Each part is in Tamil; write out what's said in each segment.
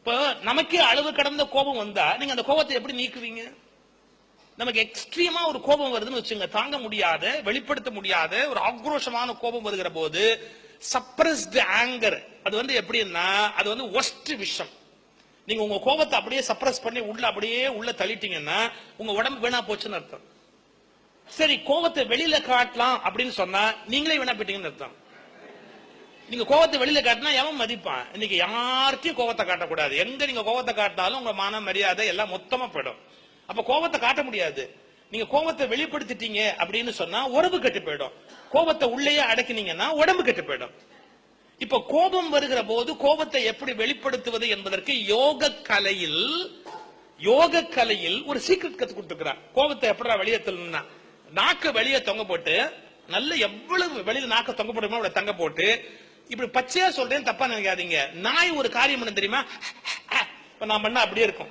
இப்போ நமக்கே அளவு கடந்த கோபம் வந்தா நீங்க அந்த கோபத்தை எப்படி நீக்குவீங்க? நமக்கு எக்ஸ்ட்ரீமா ஒரு கோபம் வருதுன்னு வச்சுங்க தாங்க முடியாத வெளிப்படுத்த முடியாத ஒரு ஆக்ரோஷமான கோபம் வருகிற போது சப்ரஸ்டு ஆங்கர் அது வந்து எப்படின்னா அது வந்து ஒஸ்ட் விஷம். நீங்க உங்க கோபத்தை அப்படியே சப்ரஸ் பண்ணி உள்ள அப்படியே உள்ள தள்ளிட்டீங்கன்னா உங்க உடம்பு வீணா போச்சுன்னு அர்த்தம். சரி கோபத்தை வெளியில காட்டலாம் அப்படின்னு சொன்னா நீங்களே வீணா போயிட்டீங்கன்னு அர்த்தம். நீங்க கோவத்தை வெளியில காட்டினா எவன் மதிப்பான்? இன்னைக்கு யார்கிட்டயும் கோவத்தை காட்டக்கூடாது. எங்க நீங்க கோவத்தை காட்டினாலும் உங்க மான மரியாதை எல்லாம் மொத்தமா போயிடும். அப்ப கோவத்தை காட்ட முடியாது. நீங்க கோவத்தை வெளிப்படுத்திட்டீங்க அப்படின்னு சொன்னா உடம்பு கெட்டு போயிடும். கோபத்தை உள்ளேயே அடக்கினீங்கன்னா உடம்பு கெட்டு போயிடும். இப்ப கோபம் வருகிற போது கோபத்தை எப்படி வெளிப்படுத்துவது என்பதற்கு யோக கலையில் யோக கலையில் ஒரு சீக்ரெட் கத்து கொடுத்துக்கிறான் கோபத்தை எப்படா வெளியே தள்ளணும்னா நாக்கு வெளியே தொங்க போட்டு நல்ல எவ்வளவு வெளியில நாக்க தொங்க போடுமோ அவ்வளவு தங்க போட்டு இப்படி பச்சையா சொல்றேன் தப்பா நினைக்காதீங்க. நாய் ஒரு காரியம் பண்ண தெரியுமா? இப்ப நான் பண்ண அப்படியே இருக்கும்.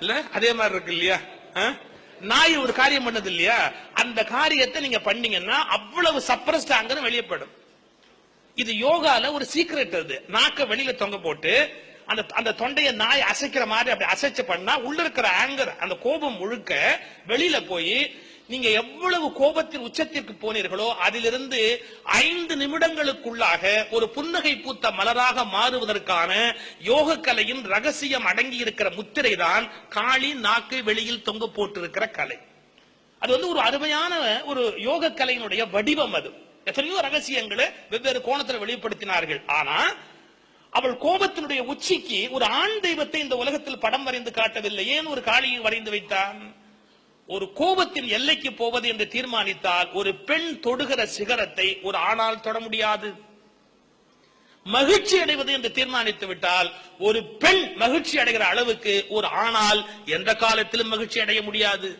இல்ல? அதே மாதிரி இருக்கு இல்லையா? ஆ? நாய் ஒரு காரியம் பண்ணது இல்லையா? அந்த காரியத்தை நீங்க பண்ணீங்கன்னா அவ்வளவு சப்ரஸ்ட் ஆங்கன்னு வெளியப்படும். இது யோகால ஒரு சீக்ரெட் அது. நாக்க வெளியில தொங்க போட்டு அந்த அந்த தொண்டையை நாய் அசைக்கிற மாதிரி அப்படி அசைச்சு பண்ணா உள்ள இருக்கிற ஆங்கர் அந்த கோபம் முழுக்க வெளியில போய் நீங்க எவ்வளவு கோபத்தின் உச்சத்திற்கு போனீர்களோ அதிலிருந்து ஐந்து நிமிடங்களுக்குள்ளாக ஒரு புன்னகை பூத்த மலராக மாறுவதற்கான யோக கலையின் ரகசியம் அடங்கி இருக்கிற முத்திரை தான் காளி நாக்கு வெளியில் தொங்க போட்டிருக்கிற கலை. அது வந்து ஒரு அருமையான ஒரு யோக கலையினுடைய வடிவம் அது. எத்தனையோ ரகசியங்களை வெவ்வேறு கோணத்துல வெளிப்படுத்தினார்கள். ஆனா அவள் கோபத்தினுடைய உச்சிக்கு ஒரு ஆண் தெய்வத்தை இந்த உலகத்தில் படம் வரைந்து காட்டவில்லை. ஏன் ஒரு காளியை வரைந்து வைத்தான்? ஒரு கோபத்தின் எல்லைக்கு போவது என்று தீர்மானித்தால் ஒரு பெண் தொடுகிற சிகரத்தை ஒரு ஆணால் தொட முடியாது. மகிழ்ச்சி அடைவது என்று தீர்மானித்து விட்டால் ஒரு பெண் மகிழ்ச்சி அடைகிற அளவுக்கு ஒரு ஆணால் எந்த காலத்திலும் மகிழ்ச்சி அடைய முடியாது.